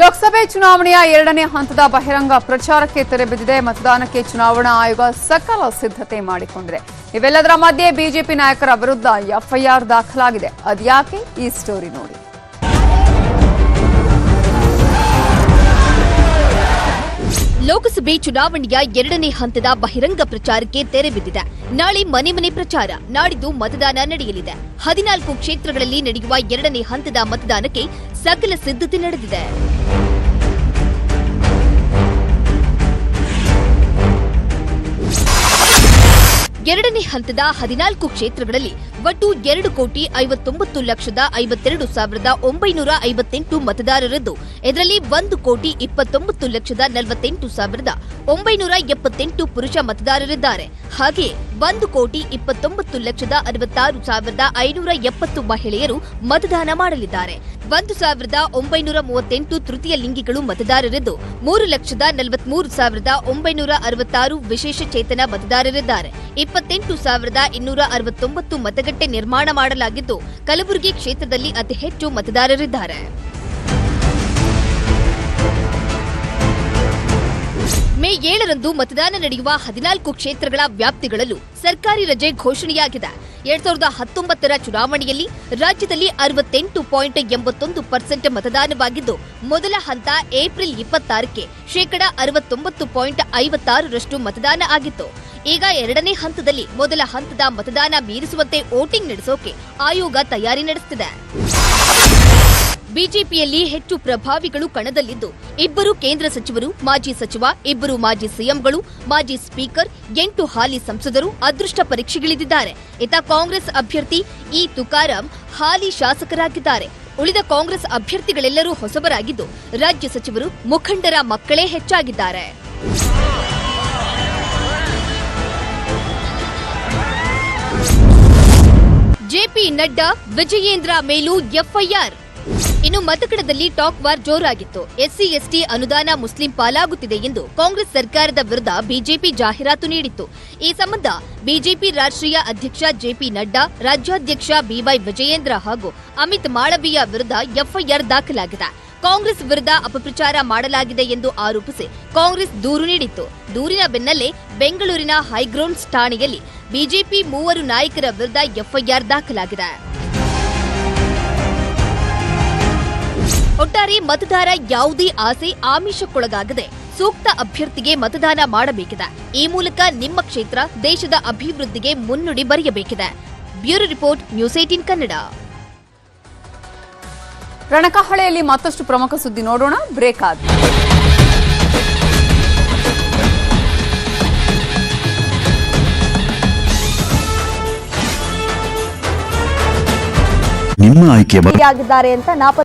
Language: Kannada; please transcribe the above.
ಲೋಕಸಭೆ ಚುನಾವಣೆಯ ಎರಡನೇ ಹಂತದ ಬಹಿರಂಗ ಪ್ರಚಾರಕ್ಕೆ ತೆರೆ ಬಿದ್ದಿದೆ. ಮತದಾನಕ್ಕೆ ಚುನಾವಣಾ ಆಯೋಗ ಸಕಲ ಸಿದ್ಧತೆ ಮಾಡಿಕೊಂಡಿದೆ. ಇವೆಲ್ಲದರ ಮಧ್ಯೆ ಬಿಜೆಪಿ ನಾಯಕರ ವಿರುದ್ಧ ಎಫ್ಐಆರ್ ದಾಖಲಾಗಿದೆ. ಅದ್ಯಾಕೆ ಈ ಸ್ಟೋರಿ ನೋಡಿ. ಲೋಕಸಭೆ ಚುನಾವಣೆಯ ಎರಡನೇ ಹಂತದ ಬಹಿರಂಗ ಪ್ರಚಾರಕ್ಕೆ ತೆರೆ ಬಿದ್ದಿದೆ. ನಾಳೆ ಮನೆ ಮನೆ ಪ್ರಚಾರ, ನಾಡಿದ್ದು ಮತದಾನ ನಡೆಯಲಿದೆ. ಹದಿನಾಲ್ಕು ಕ್ಷೇತ್ರಗಳಲ್ಲಿ ನಡೆಯುವ ಎರಡನೇ ಹಂತದ ಮತದಾನಕ್ಕೆ ಸಕಲ ಸಿದ್ಧತೆ ನಡೆದಿದೆ. ಎರಡನೇ ಹಂತದ ಹದಿನಾಲ್ಕು ಕ್ಷೇತ್ರಗಳಲ್ಲಿ ಒಟ್ಟು ಎರಡು ಕೋಟಿ ಐವತ್ತೊಂಬತ್ತು ಲಕ್ಷದ ಐವತ್ತೆರಡು ಸಾವಿರದ ಒಂಬೈನೂರ ಐವತ್ತೆಂಟು ಮತದಾರರಿದ್ದು. ಇದರಲ್ಲಿ ಒಂದು ಕೋಟಿ ಇಪ್ಪತ್ತೊಂಬತ್ತು ಲಕ್ಷದ ನಲವತ್ತೆಂಟು ಸಾವಿರದ ಒಂಬೈನೂರ ಎಪ್ಪತ್ತೆಂಟು ಪುರುಷ ಮತದಾರರಿದ್ದಾರೆ. ಹಾಗೆಯೇ ಒಂದು ಕೋಟಿ ಇಪ್ಪತ್ತೊಂಬತ್ತು ಲಕ್ಷದ ಅರವತ್ತಾರು ಸಾವಿರದ ಐನೂರ ಎಪ್ಪತ್ತು ಮಹಿಳೆಯರು ಮತದಾನ ಮಾಡಲಿದ್ದಾರೆ. ಒಂದು ಸಾವಿರದ ಒಂಬೈನೂರ ಮೂವತ್ತೆಂಟು ತೃತೀಯ ಲಿಂಗಿಗಳು ಮತದಾರರಿದ್ದು, ಮೂರು ಲಕ್ಷದ ನಲವತ್ಮೂರು ಸಾವಿರದ ಒಂಬೈನೂರ ಅರವತ್ತಾರು ವಿಶೇಷ ಚೇತನ ಮತದಾರರಿದ್ದಾರೆ. ಇಪ್ಪತ್ತೆಂಟು ಸಾವಿರದ ಇನ್ನೂರ ಅರವತ್ತೊಂಬತ್ತು ಮತಗಟ್ಟೆ ನಿರ್ಮಾಣ ಮಾಡಲಾಗಿದ್ದು, ಕಲಬುರಗಿ ಕ್ಷೇತ್ರದಲ್ಲಿ ಅತಿ ಹೆಚ್ಚು ಮತದಾರರಿದ್ದಾರೆ. ಏಳರಂದು ಮತದಾನ ನಡೆಯುವ ಹದಿನಾಲ್ಕು ಕ್ಷೇತ್ರಗಳ ವ್ಯಾಪ್ತಿಗಳಲ್ಲೂ ಸರ್ಕಾರಿ ರಜೆ ಘೋಷಣೆಯಾಗಿದೆ. ಎರಡ್ ಸಾವಿರದ ಹತ್ತೊಂಬತ್ತರ ಚುನಾವಣೆಯಲ್ಲಿ ರಾಜ್ಯದಲ್ಲಿ ಅರವತ್ತೆಂಟು ಪಾಯಿಂಟ್ ಎಂಬತ್ತೊಂದು ಪರ್ಸೆಂಟ್ ಮತದಾನವಾಗಿದ್ದು, ಮೊದಲ ಹಂತ ಏಪ್ರಿಲ್ ಇಪ್ಪತ್ತಾರಕ್ಕೆ ಶೇಕಡಾ ಅರವತ್ತೊಂಬತ್ತು ಪಾಯಿಂಟ್ ಐವತ್ತಾರರಷ್ಟು ಮತದಾನ ಆಗಿತ್ತು. ಈಗ ಎರಡನೇ ಹಂತದಲ್ಲಿ ಮೊದಲ ಹಂತದ ಮತದಾನ ಮೀರಿಸುವಂತೆ ವೋಟಿಂಗ್ ನಡೆಸೋಕೆ ಆಯೋಗ ತಯಾರಿ ನಡೆಸುತ್ತಿದೆ ಬಿಜೆಪಿಯಲ್ಲಿ ಹೆಚ್ಚು ಪ್ರಭಾವಿಗಳು ಕಣದಲ್ಲಿದ್ದು, ಇಬ್ಬರು ಕೇಂದ್ರ ಸಚಿವರು, ಮಾಜಿ ಸಚಿವ, ಇಬ್ಬರು ಮಾಜಿ ಸಿಎಂಗಳು, ಮಾಜಿ ಸ್ಪೀಕರ್, ಎಂಟು ಹಾಲಿ ಸಂಸದರು ಅದೃಷ್ಟ ಪರೀಕ್ಷೆಗಿಳಿದಿದ್ದಾರೆ. ಇತ ಕಾಂಗ್ರೆಸ್ ಅಭ್ಯರ್ಥಿ ಇ ತುಕಾರಾಂ ಹಾಲಿ ಶಾಸಕರಾಗಿದ್ದಾರೆ. ಉಳಿದ ಕಾಂಗ್ರೆಸ್ ಅಭ್ಯರ್ಥಿಗಳೆಲ್ಲರೂ ಹೊಸಬರಾಗಿದ್ದು, ರಾಜ್ಯ ಸಚಿವರು ಮುಖಂಡರ ಮಕ್ಕಳೇ ಹೆಚ್ಚಾಗಿದ್ದಾರೆ. ಜೆಪಿ ನಡ್ಡಾ, ವಿಜಯೇಂದ್ರ ಮೇಲೂ ಎಫ್ಐಆರ್. ಇನ್ನು ಮತಗಡದಲ್ಲಿ ಟಾಕ್ ವಾರ್ ಜೋರಾಗಿತ್ತು. ಎಸ್ಸಿ, ಎಸ್ಟಿ ಅನುದಾನ ಮುಸ್ಲಿಂ ಪಾಲಾಗುತ್ತಿದೆ ಎಂದು ಕಾಂಗ್ರೆಸ್ ಸರ್ಕಾರದ ವಿರುದ್ಧ ಬಿಜೆಪಿ ಜಾಹೀರಾತು ನೀಡಿತ್ತು. ಈ ಸಂಬಂಧ ಬಿಜೆಪಿ ರಾಷ್ಟ್ರೀಯ ಅಧ್ಯಕ್ಷ ಜೆಪಿ ನಡ್ಡಾ, ರಾಜ್ಯಾಧ್ಯಕ್ಷ ಬಿವೈ ವಿಜಯೇಂದ್ರ ಹಾಗೂ ಅಮಿತ್ ಮಾಳವೀಯ ವಿರುದ್ಧ ಎಫ್ಐಆರ್ ದಾಖಲಾಗಿದೆ. ಕಾಂಗ್ರೆಸ್ ವಿರುದ್ಧ ಅಪಪ್ರಚಾರ ಮಾಡಲಾಗಿದೆ ಎಂದು ಆರೋಪಿಸಿ ಕಾಂಗ್ರೆಸ್ ದೂರು ನೀಡಿತ್ತು. ದೂರಿನ ಬೆನ್ನಲ್ಲೇ ಬೆಂಗಳೂರಿನ ಹೈಗ್ರೌಂಡ್ಸ್ ಠಾಣೆಯಲ್ಲಿ ಬಿಜೆಪಿ ಮೂವರು ನಾಯಕರ ವಿರುದ್ಧ ಎಫ್ಐಆರ್ ದಾಖಲಾಗಿದೆ. ಒಟ್ಟಾರೆ ಮತದಾರ ಯಾವುದೇ ಆಸೆ ಆಮಿಷಕ್ಕೊಳಗಾಗದೆ ಸೂಕ್ತ ಅಭ್ಯರ್ಥಿಗೆ ಮತದಾನ ಮಾಡಬೇಕಿದೆ. ಈ ಮೂಲಕ ನಿಮ್ಮ ಕ್ಷೇತ್ರ ದೇಶದ ಅಭಿವೃದ್ಧಿಗೆ ಮುನ್ನುಡಿ ಬರೆಯಬೇಕಿದೆ. Bureau report news eighteen Kannada. ರಣಕಹಳೆಯಲ್ಲಿ ಮತ್ತಷ್ಟು ಪ್ರಮುಖ ಸುದ್ದಿ ನೋಡೋಣ. ಬ್ರೇಕ್ ಆದ. ನಿಮ್ಮ ಆಯ್ಕೆ ಆಗಿದ್ದಾರೆ ಅಂತ ನಾಪತ್ತೆ